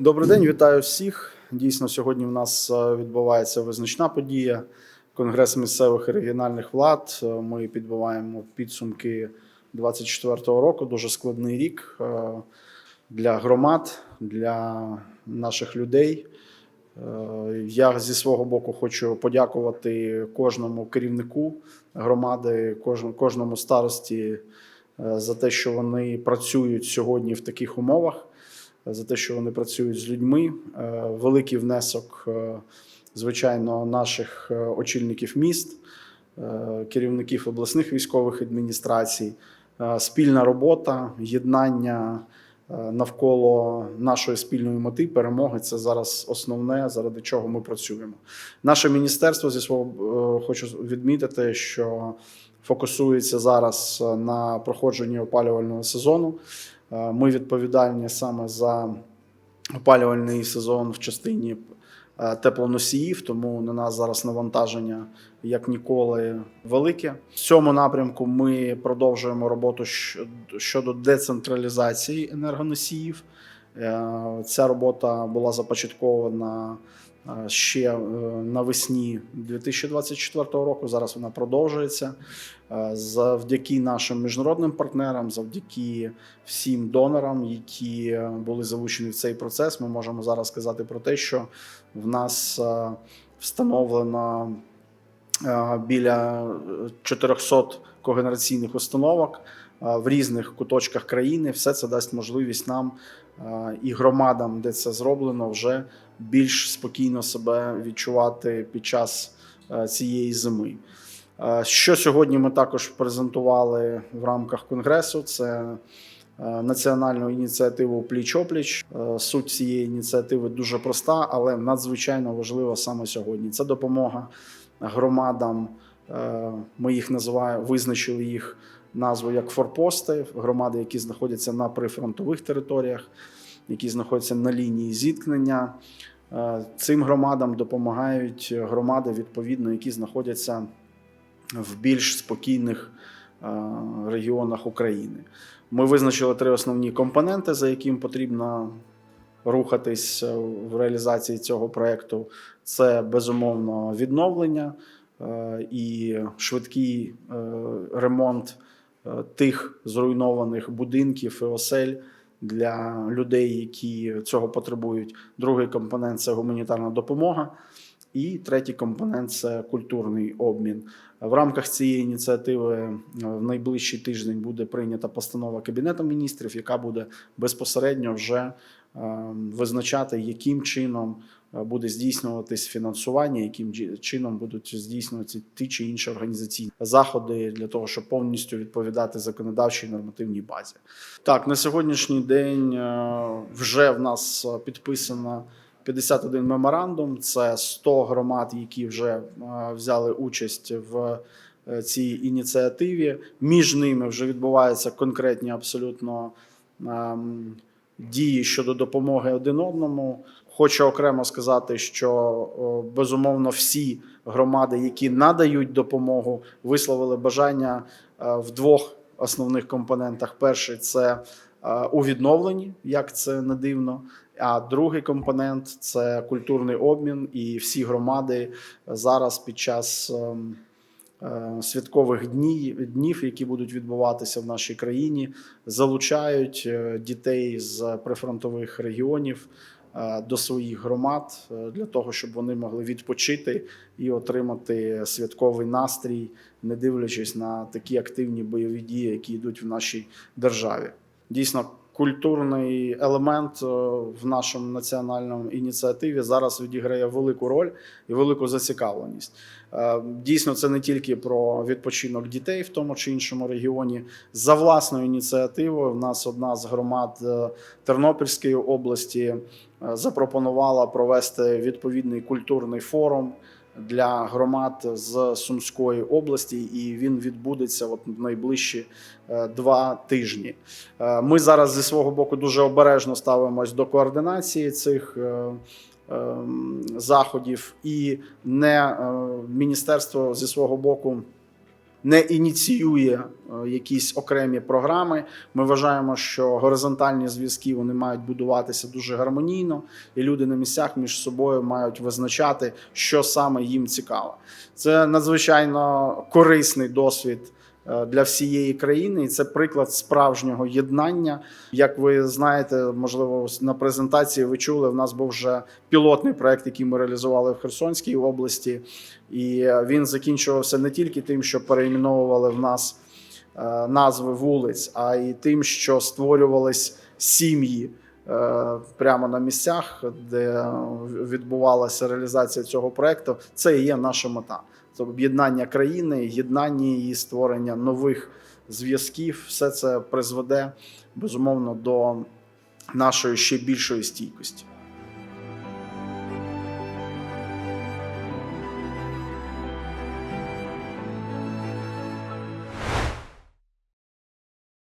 Добрий день, вітаю всіх. Дійсно, сьогодні в нас е, відбувається визначна подія. Конгрес місцевих і регіональних влад. Е, Ми підбиваємо підсумки 24-го року. Дуже складний рік е, для громад, для наших людей. Я зі свого боку хочу подякувати кожному керівнику громади, кожному, старості за те, що вони працюють сьогодні в таких умовах, за те, що вони працюють з людьми. Е, Великий внесок, е, звичайно, наших е, очільників міст, керівників обласних військових адміністрацій, спільна робота, єднання навколо нашої спільної мети перемоги. Це зараз основне, заради чого ми працюємо. Наше міністерство зі свого хочу відмітити, що фокусується зараз на проходженні опалювального сезону. Е, Ми відповідальні саме за опалювальний сезон в частині е, теплоносіїв, тому на нас зараз навантаження як ніколи велике. В цьому напрямку ми продовжуємо роботу щодо децентралізації енергоносіїв. Е, Ця робота була започаткована ще е, навесні 2024 року. Зараз вона продовжується. Завдяки нашим міжнародним партнерам, завдяки всім донорам, які були залучені в цей процес, ми можемо зараз сказати про те, що в нас е, встановлено е, біля 400 когенераційних установок в різних куточках країни. Все це дасть можливість нам і громадам, де це зроблено, вже більш спокійно себе відчувати під час е, цієї зими. Е, Що сьогодні ми також презентували в рамках конгресу, це е, національну ініціативу Пліч-опліч. Е, Суть цієї ініціативи дуже проста, але надзвичайно важлива саме сьогодні. Це допомога громадам. Ми їх називаємо, визначили їх назву як форпости, громади, які знаходяться на прифронтових територіях, які знаходяться на лінії зіткнення. Е, Цим громадам допомагають громади, відповідно, які знаходяться в більш спокійних е, регіонах України. Ми визначили три основні компоненти, за яким потрібно рухатись е, в реалізації цього проєкту. Це безумовно відновлення і швидкий ремонт тих зруйнованих будинків і осель. Для людей, які цього потребують. Другий компонент це гуманітарна допомога. І третій компонент це культурний обмін. В рамках цієї ініціативи е, в найближчий тиждень буде прийнята постанова Кабінету міністрів, яка буде безпосередньо вже е, визначати, яким чином е, буде здійснюватись фінансування, яким чином будуть здійснюватися ті чи інші організаційні заходи для того, щоб повністю відповідати законодавчій нормативній базі. Так, на сьогоднішній день вже в нас підписано 51 меморандум. Це 100 громад, які вже е, взяли участь в е, цій ініціативі. Між ними вже відбуваються конкретні абсолютно ем, дії щодо допомоги один одному. Хочу окремо сказати, що безумовно всі громади, які надають допомогу, висловили бажання е, в двох основних компонентах. Перший це у відновленні, як це не дивно. А другий компонент це культурний обмін, і всі громади зараз під час ем, е, святкових днів, днів, які будуть відбуватися в нашій країні, залучають е, дітей з прифронтових регіонів е, до своїх громад для того, щоб вони могли відпочити і отримати святковий настрій, не дивлячись на такі активні бойові дії, які йдуть в нашій державі. Дійсно, культурний елемент е, в нашому національному ініціативі зараз відіграє велику роль і велику зацікавленість. Е, Дійсно, це не тільки про відпочинок дітей в тому чи іншому регіоні. За власною ініціативою, в нас одна з громад е, Тернопільської області запропонувала провести відповідний культурний форум для громад з Сумської області, і він відбудеться от в найближчі е, два тижні. Е, Ми зараз зі свого боку дуже обережно ставимось до координації цих. е, ем, Заходів і не міністерство зі свого боку не ініціює е, якісь окремі програми. Ми вважаємо, що горизонтальні зв'язки вони мають будуватися дуже гармонійно, і люди на місцях між собою мають визначати, що саме їм цікаво. Це надзвичайно корисний досвід для всієї країни, і це приклад справжнього єднання. Як ви знаєте, можливо, на презентації ви чули, в нас був вже пілотний проект, який ми реалізували в Херсонській області, і е, він закінчувався не тільки тим, що перейменовували в нас е, назви вулиць, а й тим, що створювались сім'ї. е, Прямо на місцях, де відбувалася реалізація цього проекту, це і є наша мета. Це об'єднання країни, єднання її створення нових зв'язків. Все це призведе безумовно до нашої ще більшої стійкості.